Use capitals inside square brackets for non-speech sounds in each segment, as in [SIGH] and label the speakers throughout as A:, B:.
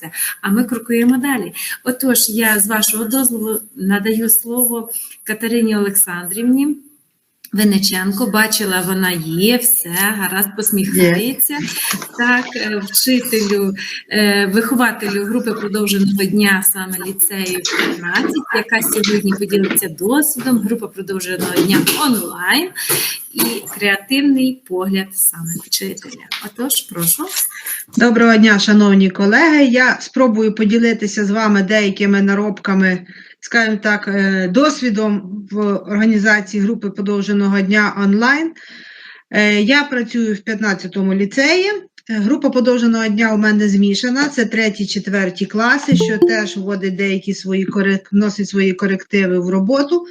A: все. А ми крокуємо далі. Отож, я з вашого дозволу надаю слово Катерині Олександрівні. Винниченко, бачила, вона є, все, гаразд посміхається. Так, е, вчителю, е, вихователю групи продовженого дня саме ліцею 15, яка сьогодні поділиться досвідом, група продовженого дня онлайн і креативний погляд саме вчителя. Отож, прошу.
B: Доброго дня, шановні колеги. Я спробую поділитися з вами деякими наробками, скажімо так, е, досвідом в організації групи подовженого дня онлайн. Е, Я працюю в 15-му ліцеї. Е, Група подовженого дня у мене змішана. Це треті, четверті класи, що теж вводить деякі свої вносить свої корективи в роботу.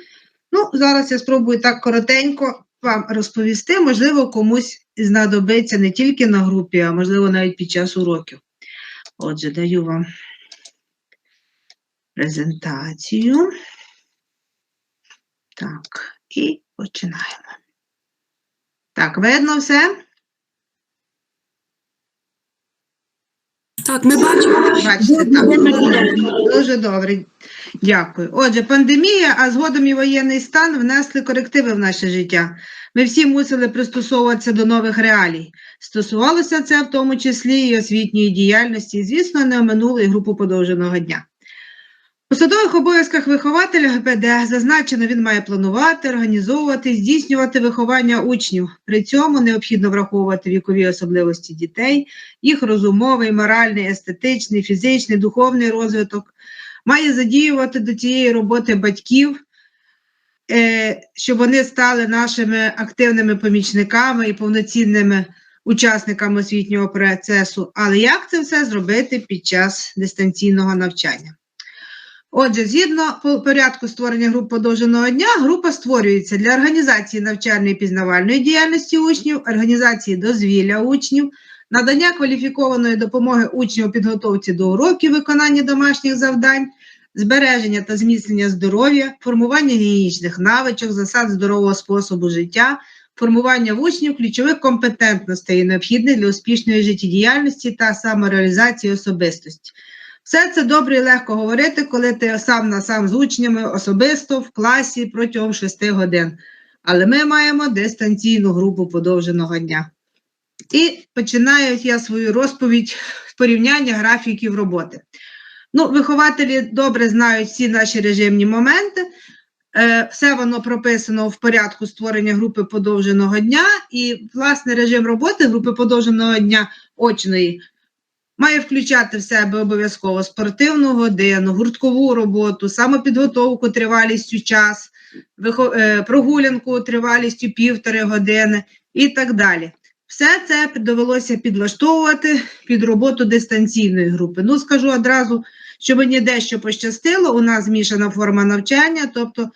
B: Ну, зараз я спробую так коротенько вам розповісти. Можливо, комусь знадобиться не тільки на групі, а можливо навіть під час уроків. Отже, даю вам презентацію. Так, і починаємо. Так, видно все?
C: Так, ми бачимо.
B: Бачите, так. Дуже добре. Дякую. Отже, пандемія, а згодом і воєнний стан внесли корективи в наше життя. Ми всі мусили пристосовуватися до нових реалій. Стосувалося це в тому числі і освітньої діяльності, і, звісно, не оминули і групу подовженого дня. У посадових обов'язках вихователя ГПД зазначено, він має планувати, організовувати, здійснювати виховання учнів. При цьому необхідно враховувати вікові особливості дітей, їх розумовий, моральний, естетичний, фізичний, духовний розвиток. Має задіювати до цієї роботи батьків, е, щоб вони стали нашими активними помічниками і повноцінними учасниками освітнього процесу. Але як це все зробити під час дистанційного навчання? Отже, згідно порядку створення груп подовженого дня, група створюється для організації навчальної пізнавальної діяльності учнів, організації дозвілля учнів, надання кваліфікованої допомоги учням у підготовці до уроків, виконання домашніх завдань, збереження та зміцнення здоров'я, формування гігієнічних навичок, засад здорового способу життя, формування в учнів ключових компетентностей, необхідних для успішної життєдіяльності та самореалізації особистості. Все це добре і легко говорити, коли ти сам на сам з учнями особисто в класі протягом 6 годин. Але ми маємо дистанційну групу подовженого дня. І починаю я свою розповідь з порівняння графіків роботи. Ну, вихователі добре знають всі наші режимні моменти. Е, Все воно прописано в порядку створення групи подовженого дня, і власне режим роботи групи подовженого дня очної має включати в себе обов'язково спортивну годину, гурткову роботу, самопідготовку тривалістю час, е, прогулянку тривалістю півтори години і так далі. Все це довелося підлаштовувати під роботу дистанційної групи. Ну, скажу одразу, що мені дещо пощастило. У нас змішана форма навчання, тобто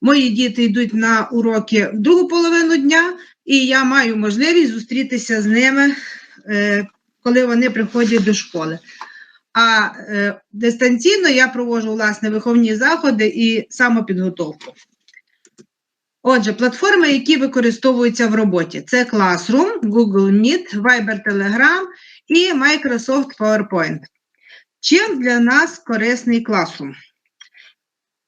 B: мої діти йдуть на уроки в другу половину дня, і я маю можливість зустрітися з ними, е, коли вони приходять до школи. А е, дистанційно я проводжу власне виховні заходи і самопідготовку. Отже, платформи, які використовуються в роботі, це Classroom, Google Meet, Viber Telegram і Microsoft PowerPoint. Чим для нас корисний Classroom?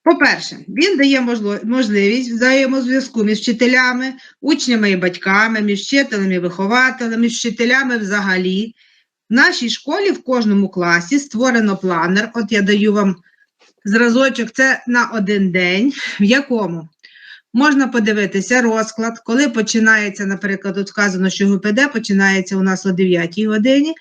B: По-перше, він дає можливість взаємозв'язку між вчителями, учнями і батьками, між вчителями і вихователями, між вчителями взагалі. В нашій школі в кожному класі створено планер. От я даю вам зразочок, це на один день, в якому можна подивитися розклад, коли починається, наприклад, тут вказано, що ГПД починається у нас о 9 годині.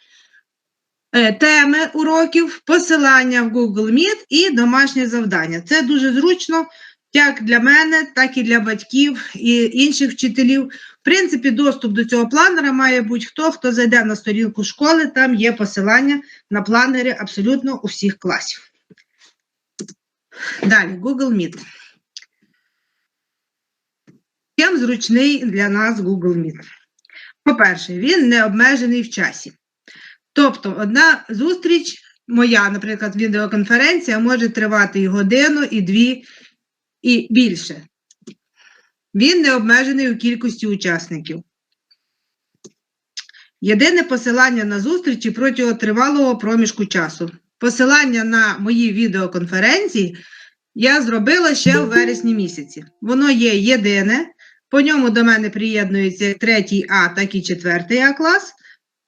B: Е, Теми уроків, посилання в Google Meet і домашнє завдання. Це дуже зручно як для мене, так і для батьків і інших вчителів. В принципі, доступ до цього планера має будь-хто, хто зайде на сторінку школи, там є посилання на планери абсолютно у всіх класів. Далі, Google Meet. Чим зручний для нас Google Meet? По-перше, він не обмежений в часі. Тобто, одна зустріч, моя, наприклад, відеоконференція може тривати і годину, і дві, і більше. Він не обмежений у кількості учасників. Єдине посилання на зустрічі протягом тривалого проміжку часу. посилання на мої відеоконференції я зробила ще в вересні місяці. Воно є єдине. По ньому до мене приєднується як третій А, так і четвертий А клас.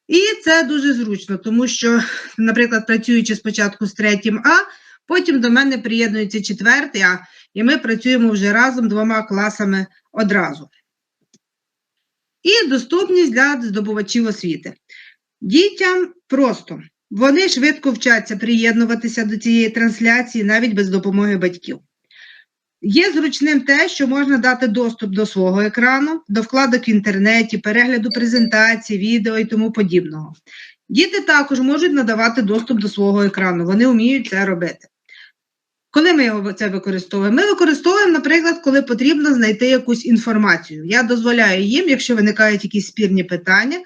B: І це дуже зручно, тому що, наприклад, працюючи спочатку з третім А, потім до мене приєднується четвертий А, і ми працюємо вже разом двома класами одразу. І доступність для здобувачів освіти. Дітям просто. Вони швидко вчаться приєднуватися до цієї трансляції навіть без допомоги батьків. Є зручним те, що можна дати доступ до свого екрану, до вкладок в інтернеті, перегляду презентацій, відео і тому подібного. Діти також можуть надавати доступ до свого екрану, вони вміють це робити. Коли ми його це використовуємо? Ми використовуємо, наприклад, коли потрібно знайти якусь інформацію. Я дозволяю їм, якщо виникають якісь спірні питання,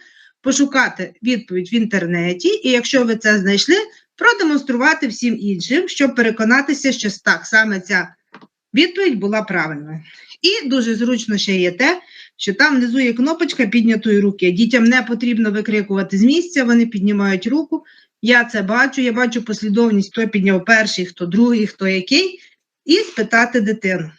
B: пошукати відповідь в інтернеті, і якщо ви це знайшли, продемонструвати всім іншим, щоб переконатися, що так саме ця відповідь була правильною. І дуже зручно ще є те, що там внизу є кнопочка піднятої руки. Дітям не потрібно викрикувати з місця, вони піднімають руку. Я це бачу, я бачу послідовність, хто підняв перший, хто другий, хто який, і спитати дитину.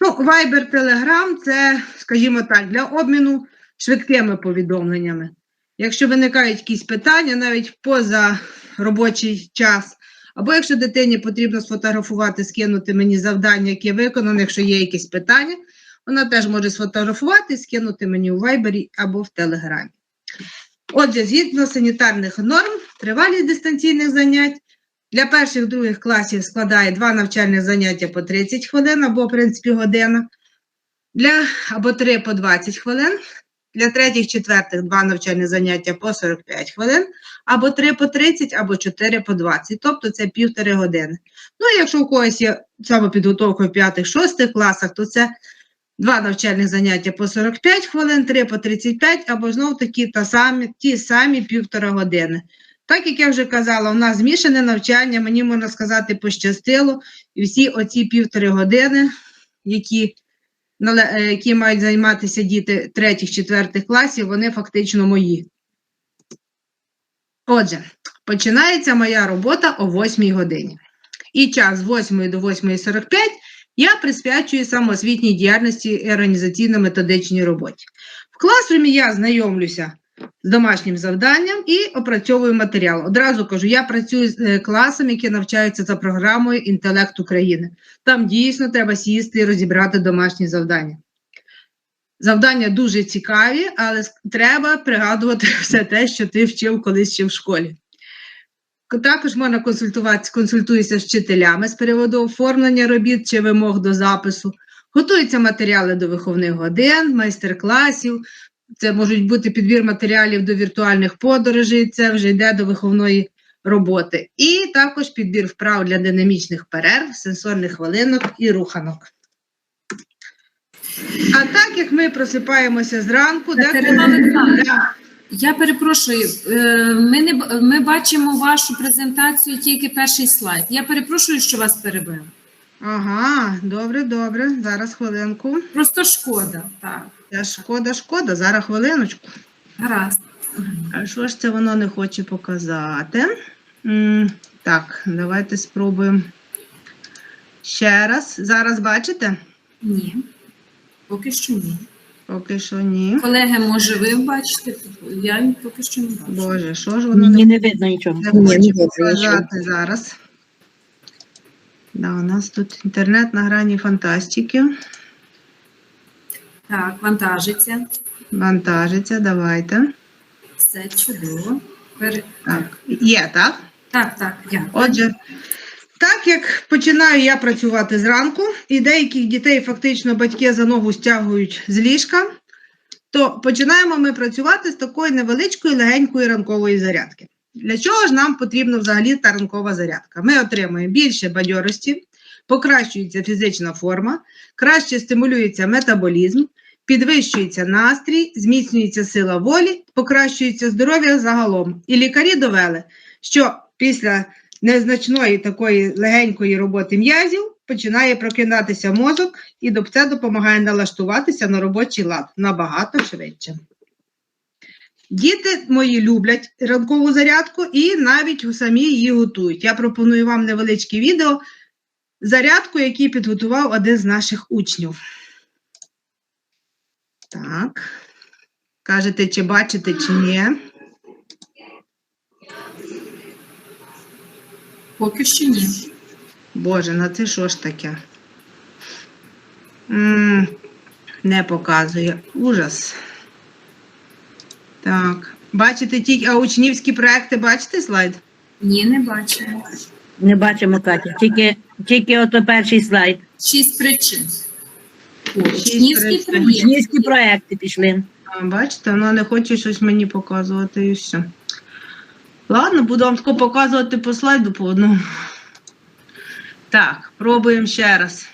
B: Ну, Viber, Telegram – це, скажімо так, для обміну швидкими повідомленнями. Якщо виникають якісь питання, навіть поза робочий час, або якщо дитині потрібно сфотографувати, скинути мені завдання, яке виконано, якщо є якісь питання, вона теж може сфотографувати, скинути мені у Viber або в Телеграмі. Отже, згідно санітарних норм, тривалість дистанційних занять для перших других класів складає два навчальних заняття по 30 хвилин або, в принципі, година, для, або три по 20 хвилин. Для третіх, четвертих два навчальні заняття по 45 хвилин, або 3 по 30, або 4 по 20, тобто це півтори години. Ну, якщо у когось є самопідготовка в п'ятих, шостих класах, то це два навчальних заняття по 45 хвилин, 3 по 35, або знов таки та самі, ті самі півтора години. Так як я вже казала, у нас змішане навчання, мені можна сказати, пощастило, і всі оці півтори години, які які мають займатися діти третіх, четвертих класів, вони фактично мої. Отже, починається моя робота о 8 годині. І час з 8 до 8.45 я присвячую самоосвітній діяльності і організаційно-методичній роботі. В класрумі я знайомлюся з домашнім завданням і опрацьовую матеріал. Одразу кажу, я працюю з е, класом, які навчаються за програмою Інтелект України. Там дійсно треба сісти і розібрати домашні завдання. Завдання дуже цікаві, але треба пригадувати [LAUGHS] все те, що ти вчив колись ще в школі. Також можна консультуватися, консультуюся з вчителями з приводу оформлення робіт чи вимог до запису. Готуються матеріали до виховних годин, майстер-класів. Це можуть бути підбір матеріалів до віртуальних подорожей, це вже йде до виховної роботи. І також підбір вправ для динамічних перерв, сенсорних хвилинок і руханок. А так як ми просипаємося зранку,
A: Катерина Я перепрошую, е, ми, не, ми бачимо вашу презентацію, тільки перший слайд. Я перепрошую, що вас перебив.
B: Ага, добре, добре. Зараз хвилинку.
A: Просто шкода. Так,
B: Та шкода, шкода, зараз хвилиночку.
A: гаразд.
B: А що ж це воно не хоче показати? Так, давайте спробуємо. Ще раз. Зараз бачите?
A: Ні. Поки що ні.
B: Поки що ні.
A: Колеги, може, ви бачите? Я поки що не бачу.
B: Боже, що ж воно
C: Мені
B: не,
C: не видно нічого.
B: не
C: Ні,
B: хоче
C: не видно нічого.
B: зараз? Да, у нас тут інтернет на грані фантастики.
A: Так, вантажиться.
B: Вантажиться, давайте.
A: Все чудово. Пере-
B: Так, є, так?
A: Так, так, дякую.
B: Отже, так як починаю я працювати зранку, і деяких дітей фактично батьки за ногу стягують з ліжка, то починаємо ми працювати з такої невеличкої легенької ранкової зарядки. Для чого ж нам потрібна взагалі та ранкова зарядка? Ми отримуємо більше бадьорості, покращується фізична форма, краще стимулюється метаболізм, підвищується настрій, зміцнюється сила волі, покращується здоров'я загалом. І лікарі довели, що після незначної такої легенької роботи м'язів починає прокидатися мозок, і це допомагає налаштуватися на робочий лад набагато швидше. Діти мої люблять ранкову зарядку і навіть самі її готують. Я пропоную вам невеличке відео зарядку, який підготував один з наших учнів. Так. Кажете, чи бачите, чи ні.
A: Поки що ні.
B: Боже, ну це що ж таке? м не показує. Ужас. Так. Бачите тільки, а учнівські проекти, бачите слайд?
A: Ні, не бачимо.
C: Не бачимо, Катя. Тільки, тільки ото перший слайд.
A: Шість причин. Учнівський
B: причин.
C: Учнівські проекти пішли.
B: А, бачите, воно не хоче щось мені показувати і все. Ладно, буду вам тако показувати по слайду по одному. Так, пробуємо ще раз.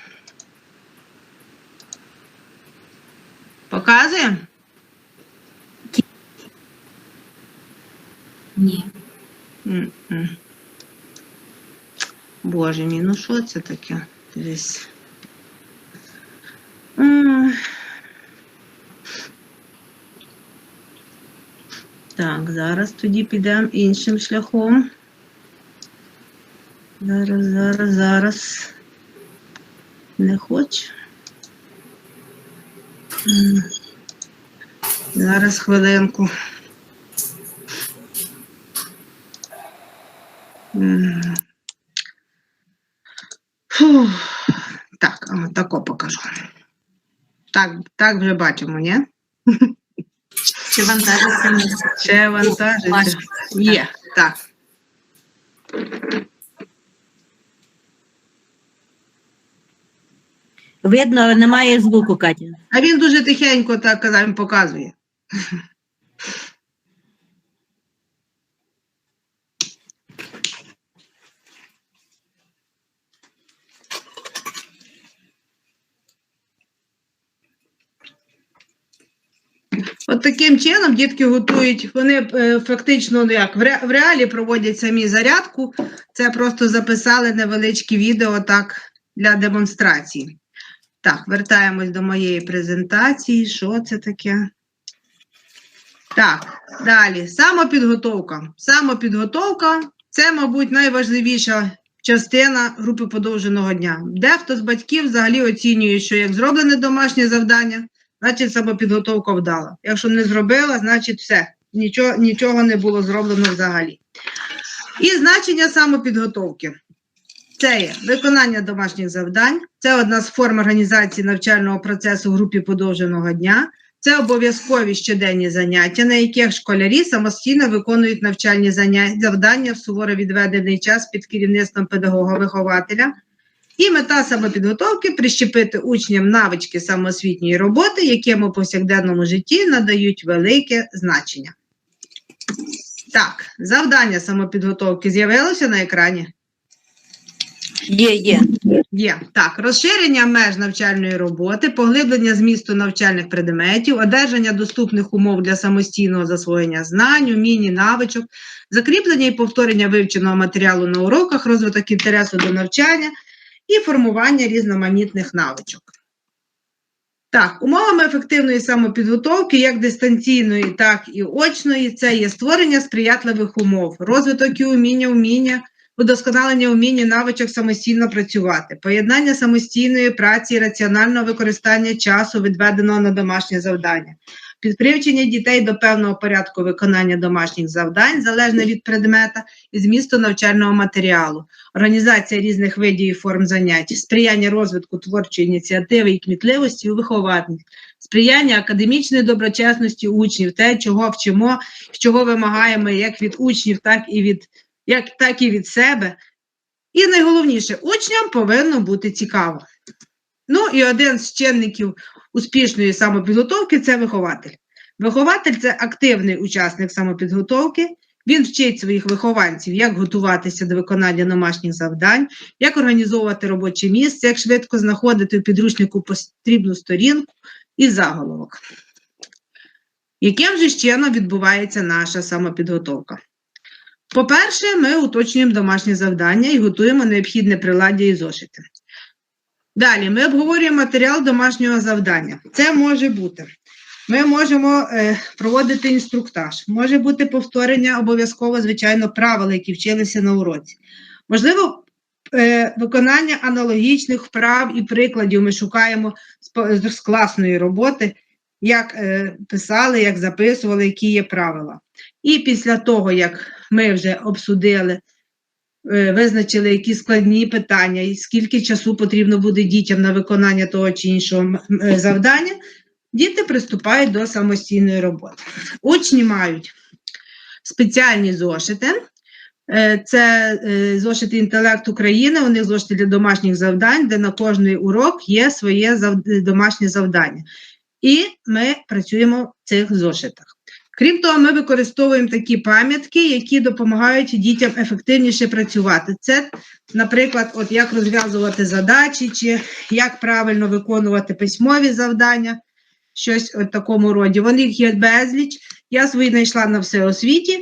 B: Показуємо?
A: Ні.
B: Боже мій, ну що це таке? Дивись. Так, зараз тоді підемо іншим шляхом. Зараз, зараз, зараз. Не хочу. Зараз хвилинку. Фух. Так, а, тако покажу. Так, так вже бачимо, ні?
A: Чи вантажиться місце?
B: Ще вантажиться. Є, так.
C: Видно, немає звуку, Катя.
B: А він дуже тихенько так казав, показує. Таким чином дітки готують, вони е, фактично ну як в, ре, в реалі проводять самі зарядку. Це просто записали невеличке відео так для демонстрації. Так, вертаємось до моєї презентації. Що це таке? Так, далі. Самопідготовка. Самопідготовка це, мабуть, найважливіша частина групи подовженого дня. Дехто з батьків взагалі оцінює, що як зроблене домашнє завдання, значить самопідготовка вдала. Якщо не зробила, значить все. Нічого, нічого не було зроблено взагалі. І значення самопідготовки. Це є виконання домашніх завдань, це одна з форм організації навчального процесу в групі подовженого дня. Це обов'язкові щоденні заняття, на яких школярі самостійно виконують навчальні завдання в суворо відведений час під керівництвом педагога-вихователя. І мета самопідготовки прищепити учням навички самоосвітньої роботи, яким у повсякденному житті надають велике значення. Так, завдання самопідготовки з'явилося на екрані.
C: Є, є.
B: Є так, розширення меж навчальної роботи, поглиблення змісту навчальних предметів, одержання доступних умов для самостійного засвоєння знань, умінь, навичок, закріплення і повторення вивченого матеріалу на уроках, розвиток інтересу до навчання і формування різноманітних навичок. Так, умовами ефективної самопідготовки, як дистанційної, так і очної, це є створення сприятливих умов, розвиток і уміння, уміння, удосконалення уміння навичок самостійно працювати, поєднання самостійної праці раціонального використання часу, відведеного на домашнє завдання, підпривчення дітей до певного порядку виконання домашніх завдань, залежно від предмета і змісту навчального матеріалу, організація різних видів і форм занять, сприяння розвитку творчої ініціативи і кмітливості у виховательних, сприяння академічної доброчесності учнів, те, чого вчимо, чого вимагаємо як від учнів, так і від як, так і від себе. І найголовніше, учням повинно бути цікаво. Ну і один з чинників успішної самопідготовки це вихователь. Вихователь це активний учасник самопідготовки. Він вчить своїх вихованців, як готуватися до виконання домашніх завдань, як організовувати робоче місце, як швидко знаходити у підручнику потрібну сторінку і заголовок. Яким же чином відбувається наша самопідготовка? По-перше, ми уточнюємо домашнє завдання і готуємо необхідне приладдя і зошити. Далі ми обговорюємо матеріал домашнього завдання. Це може бути Ми можемо е, проводити інструктаж. Може бути повторення обов'язково, звичайно, правил, які вчилися на уроці. Можливо, е, виконання аналогічних вправ і прикладів ми шукаємо з, з класної роботи, як е, писали, як записували, які є правила. І після того, як ми вже обсудили, визначили, які складні питання, і скільки часу потрібно буде дітям на виконання того чи іншого е, завдання, діти приступають до самостійної роботи. Учні мають спеціальні зошити. Е, Це е, зошити інтелект України, у них зошити для домашніх завдань, де на кожний урок є своє домашнє завдання. І ми працюємо в цих зошитах. Крім того, ми використовуємо такі пам'ятки, які допомагають дітям ефективніше працювати. Це, наприклад, от як розв'язувати задачі, чи як правильно виконувати письмові завдання, щось в такому роді. Вони їх є безліч. Я свої знайшла на всеосвіті.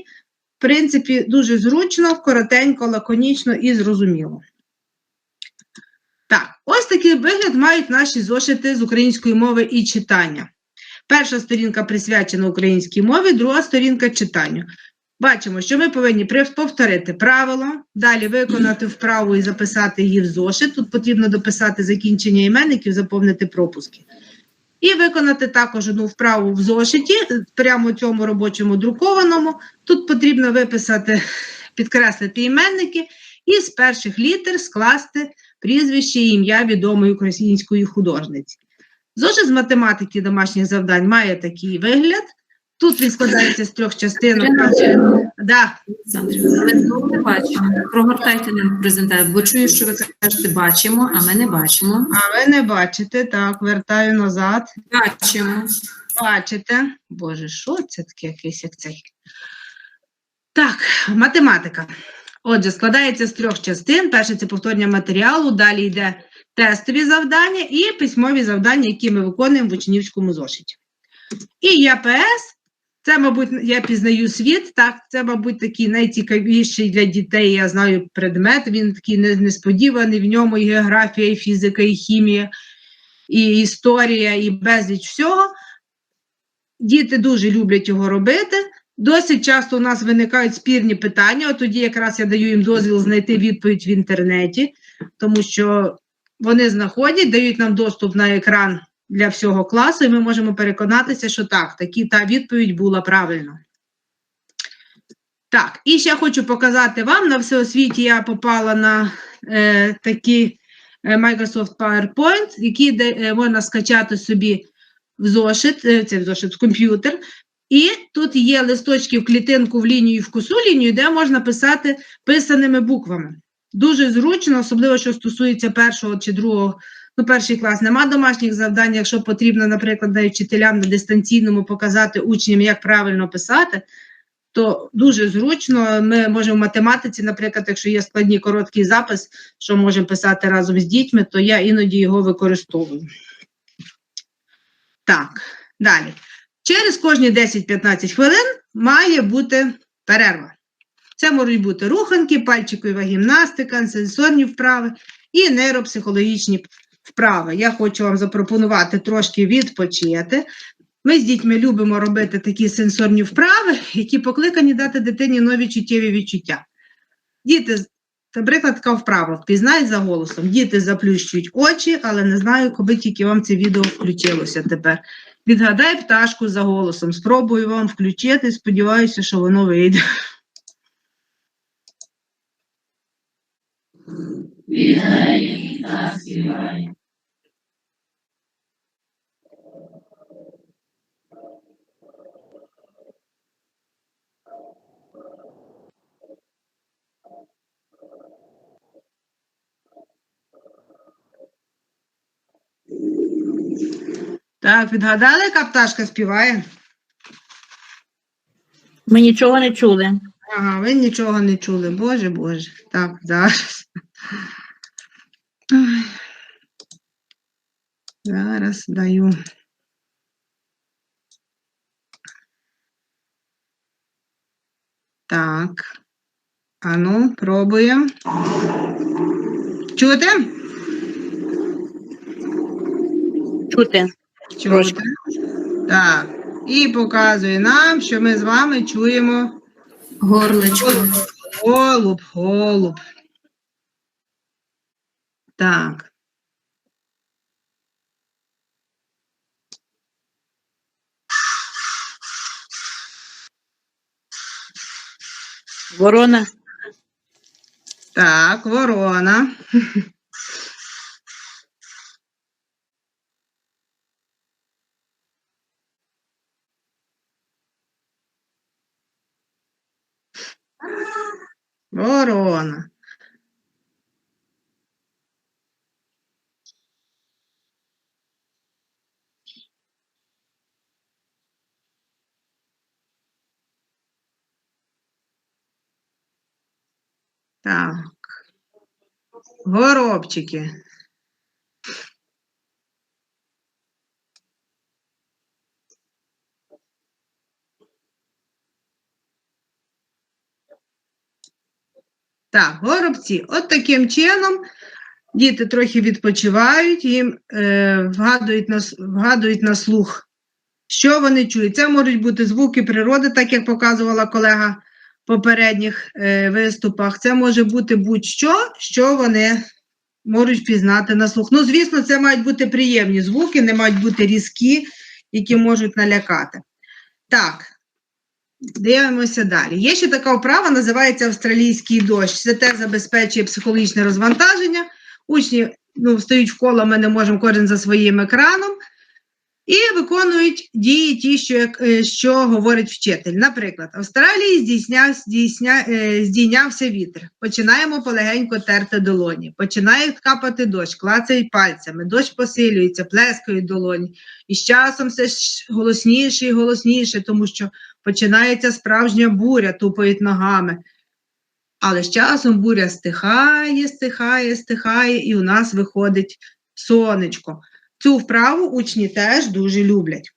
B: В принципі, дуже зручно, коротенько, лаконічно і зрозуміло. Так, ось такий вигляд мають наші зошити з української мови і читання. Перша сторінка присвячена українській мові, друга сторінка читанню. Бачимо, що ми повинні повторити правило, далі виконати вправу і записати її в зошит. Тут потрібно дописати закінчення іменників, заповнити пропуски. І виконати також одну вправу в зошиті, е, прямо цьому робочому друкованому. Тут потрібно виписати, підкреслити іменники і з перших літер скласти прізвище і ім'я відомої української художниці. Зошит з математики домашніх завдань має такий вигляд. Тут він складається з трьох частинок. Да,
A: не бачимо. Прогортайте нам презентацію, бо чую, що ви кажете, бачимо, а ми не бачимо.
B: а ви не бачите, так, вертаю назад.
A: Бачимо.
B: Бачите? Боже, що це таке якийсь як цей? Так, математика. Отже, складається з трьох частин. Перше це повторення матеріалу, далі йде тестові завдання і письмові завдання, які ми виконуємо в учнівському зошиті. І ЯПС, це, мабуть, я пізнаю світ, так, це, мабуть, такий найцікавіший для дітей, я знаю, предмет. Він такий несподіваний, в ньому і географія, і фізика, і хімія, і історія, і безліч всього. Діти дуже люблять його робити. Досить часто у нас виникають спірні питання. От тоді якраз я даю їм дозвіл знайти відповідь в інтернеті, тому що вони знаходять, дають нам доступ на екран для всього класу, і ми можемо переконатися, що так, такі, та відповідь була правильна. Так, і ще хочу показати вам на всеосвіті я попала на е, такі е, Microsoft PowerPoint, які де, е, можна скачати собі в зошит, е, це в зошит, в комп'ютер. І тут є листочки в клітинку в лінію в косу лінію, де можна писати писаними буквами. Дуже зручно, особливо, що стосується першого чи другого, ну, перший клас нема домашніх завдань. Якщо потрібно, наприклад, навіть вчителям на дистанційному показати учням, як правильно писати, то дуже зручно. Ми можемо в математиці, наприклад, якщо є складний короткий запис, що можемо писати разом з дітьми, то я іноді його використовую. Так, далі. Через кожні 10-15 хвилин має бути перерва. Це можуть бути руханки, пальчикова гімнастика, сенсорні вправи і нейропсихологічні вправи. Я хочу вам запропонувати трошки відпочити. Ми з дітьми любимо робити такі сенсорні вправи, які покликані дати дитині нові чуттєві відчуття. Діти, наприклад, така вправа, впізнай за голосом. Діти заплющують очі, але не знаю, коли тільки вам це відео включилося тепер. Відгадай пташку за голосом. Спробую вам включити, сподіваюся, що воно вийде. Так, відгадали, яка пташка співає?
C: Ми нічого не чули.
B: Ага, ви нічого не чули. Боже, Боже. Так, зараз. Ой. Зараз даю. Так. Ану, пробуємо. Чути?
C: Чути.
B: Чути. Так. і показує нам, що ми з вами чуємо
A: Горлечко.
B: голуб, голуб. Так.
C: Ворона.
B: Так, ворона. Ворона. Так. Горобчики. Так, горобці. От таким чином діти трохи відпочивають, їм е, вгадують, на, вгадують на слух, що вони чують. Це можуть бути звуки природи, так як показувала колега попередніх е, виступах. Це може бути будь-що, що вони можуть впізнати на слух. Ну, звісно, це мають бути приємні звуки, не мають бути різкі, які можуть налякати. Так, дивимося далі. Є ще така вправа, називається австралійський дощ. Це теж забезпечує психологічне розвантаження. Учні ну, стають в коло, ми не можемо кожен за своїм екраном. І виконують дії ті, що, як- е, що говорить вчитель. Наприклад, в Австралії здійсняв, здійсня, е, здійнявся вітер. Починаємо полегенько терти долоні. Починає капати дощ, клацають пальцями, дощ посилюється, плескають долоні. І з часом все голосніше і голосніше, тому що починається справжня буря, тупають ногами. Але з часом буря стихає, стихає, стихає, і у нас виходить сонечко. Цю вправу учні теж дуже люблять.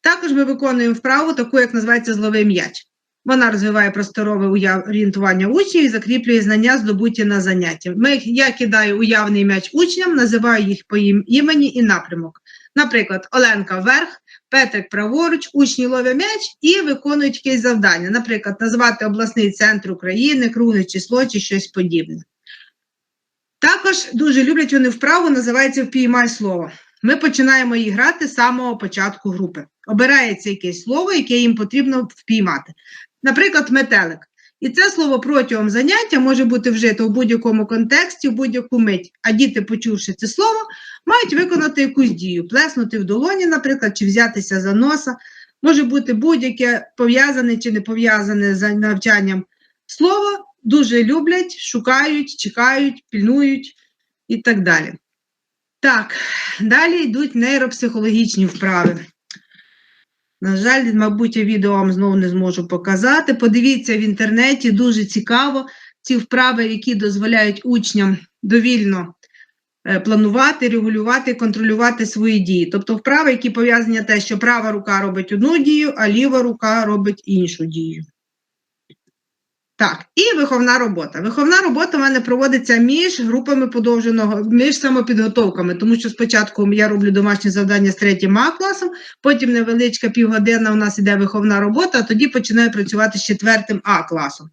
B: Також ми виконуємо вправу, таку, як називається зловий м'яч. Вона розвиває просторове орієнтування учнів і закріплює знання, здобуті на занятті. Ми, я кидаю уявний м'яч учням, називаю їх по їм імені і напрямок. Наприклад, Оленка вверх, Петрик праворуч, учні ловлять м'яч і виконують якесь завдання. Наприклад, назвати обласний центр України, кругле число чи щось подібне. Також дуже люблять вони вправу, називається Впіймай слово. Ми починаємо її грати з самого початку групи. Обирається якесь слово, яке їм потрібно впіймати. Наприклад, метелик. І це слово протягом заняття може бути вжито в будь-якому контексті, в будь-яку мить. А діти, почувши це слово, мають виконати якусь дію, плеснути в долоні, наприклад, чи взятися за носа. Може бути будь-яке пов'язане чи не пов'язане з навчанням слово. Дуже люблять, шукають, чекають, пільнують і так далі. Так, далі йдуть нейропсихологічні вправи. На жаль, мабуть, я відео вам знову не зможу показати. Подивіться в інтернеті, дуже цікаво ці вправи, які дозволяють учням довільно е, планувати, регулювати, контролювати свої дії. Тобто вправи, які пов'язані те, що права рука робить одну дію, а ліва рука робить іншу дію. Так, і виховна робота. Виховна робота в мене проводиться між групами подовженого, між самопідготовками, тому що спочатку я роблю домашні завдання з третім А класом, потім невеличка півгодина у нас іде виховна робота, а тоді починаю працювати з четвертим А класом.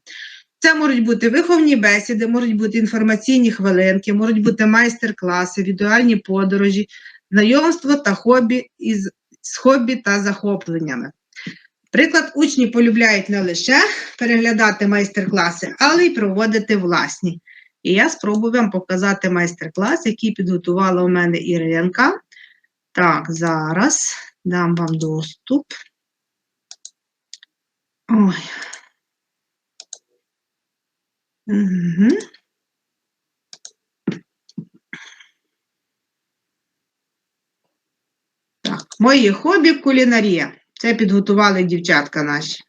B: Це можуть бути виховні бесіди, можуть бути інформаційні хвилинки, можуть бути майстер-класи, індивідуальні подорожі, знайомство та хобі із з хобі та захопленнями. Приклад, учні полюбляють не лише переглядати майстер-класи, але й проводити власні. І я спробую вам показати майстер-клас, який підготувала у мене Іринка. Так, зараз дам вам доступ. Ой. Угу. Так, моє хобі кулінарія. Це підготували дівчатка наші.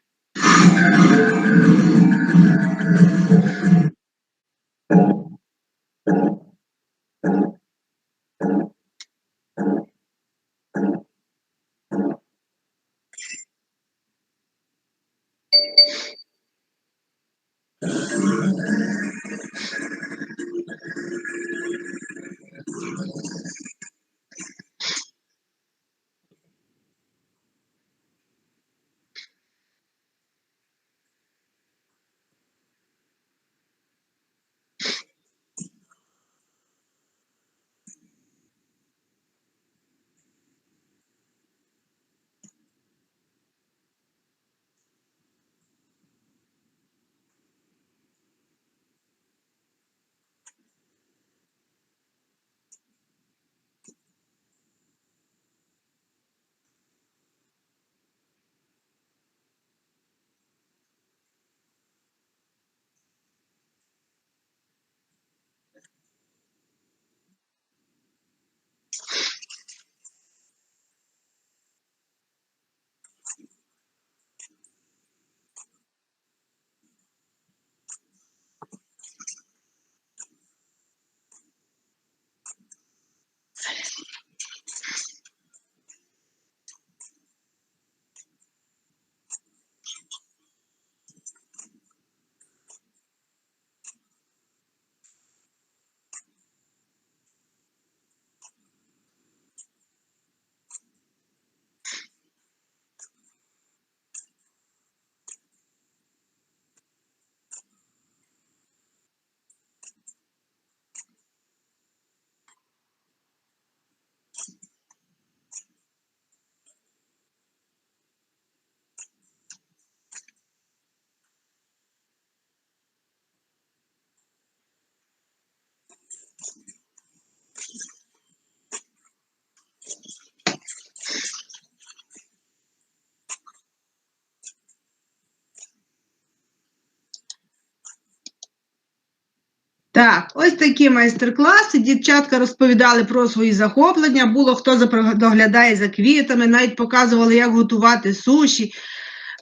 B: Так, ось такі майстер-класи. Дівчатка розповідали про свої захоплення. Було хто доглядає за квітами, навіть показували, як готувати суші.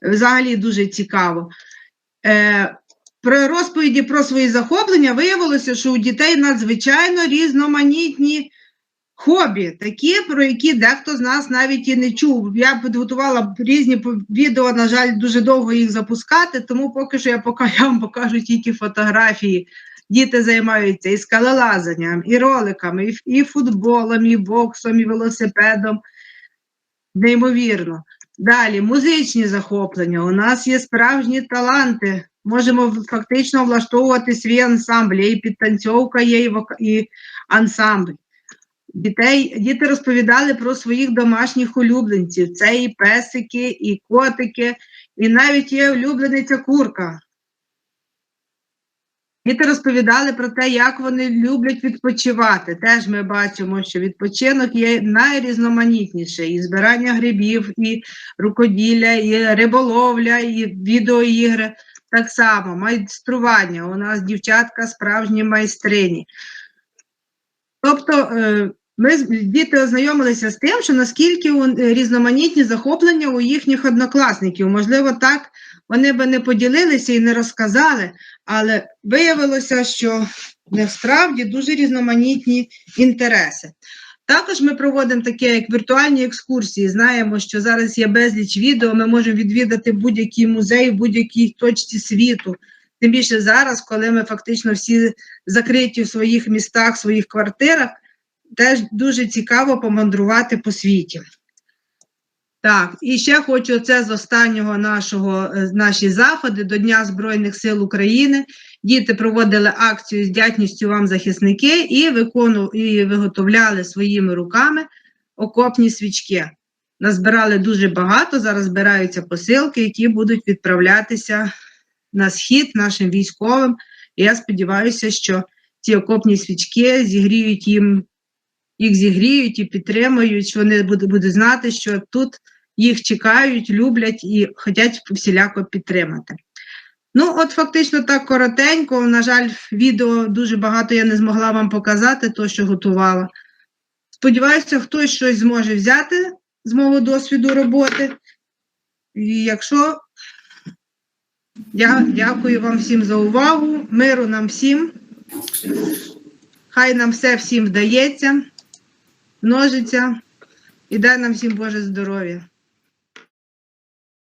B: Взагалі дуже цікаво. Е, при розповіді про свої захоплення виявилося, що у дітей надзвичайно різноманітні хобі, такі, про які дехто з нас навіть і не чув. Я підготувала різні відео, на жаль, дуже довго їх запускати, тому поки що я, поки [LAUGHS] я вам покажу тільки фотографії. Діти займаються і скалолазанням, і роликами, і, футболом, і боксом, і велосипедом. Неймовірно. Далі музичні захоплення. У нас є справжні таланти. Можемо фактично влаштовувати свій ансамбль. І підтанцьовка, є і, вока- і ансамбль. Дітей, діти розповідали про своїх домашніх улюбленців. Це і песики, і котики, і навіть є улюблениця курка. Діти розповідали про те, як вони люблять відпочивати. Теж ми бачимо, що відпочинок є найрізноманітніший. І збирання грибів, і рукоділля, і риболовля, і відеоігри. Так само, майстрування. У нас дівчатка справжні майстрині. Тобто е, ми діти ознайомилися з тим, що наскільки е, різноманітні захоплення у їхніх однокласників. Можливо, так вони би не поділилися і не розказали, але виявилося, що насправді дуже різноманітні інтереси. Також ми проводимо такі як віртуальні екскурсії. Знаємо, що зараз є безліч відео. Ми можемо відвідати будь-який музей в будь-якій точці світу. Тим більше зараз, коли ми фактично всі закриті в своїх містах, в своїх квартирах, теж дуже цікаво помандрувати по світі. Так, і ще хочу це з останнього нашого е, наші заходи до Дня Збройних сил України. Діти проводили акцію з дятністю вам захисники і викону, і виготовляли своїми руками окопні свічки. Назбирали дуже багато. Зараз збираються посилки, які будуть відправлятися на схід нашим військовим. І я сподіваюся, що ці окопні свічки зігріють їм, їх зігріють і підтримують, вони будуть, будуть знати, що тут їх чекають, люблять і хочуть всіляко підтримати. Ну, от фактично так коротенько. На жаль, відео дуже багато я не змогла вам показати, то, що готувала. Сподіваюся, хтось щось зможе взяти з мого досвіду роботи. І якщо я дякую вам всім за увагу, миру нам всім. Хай нам все всім вдається, множиться і дай нам всім Боже здоров'я.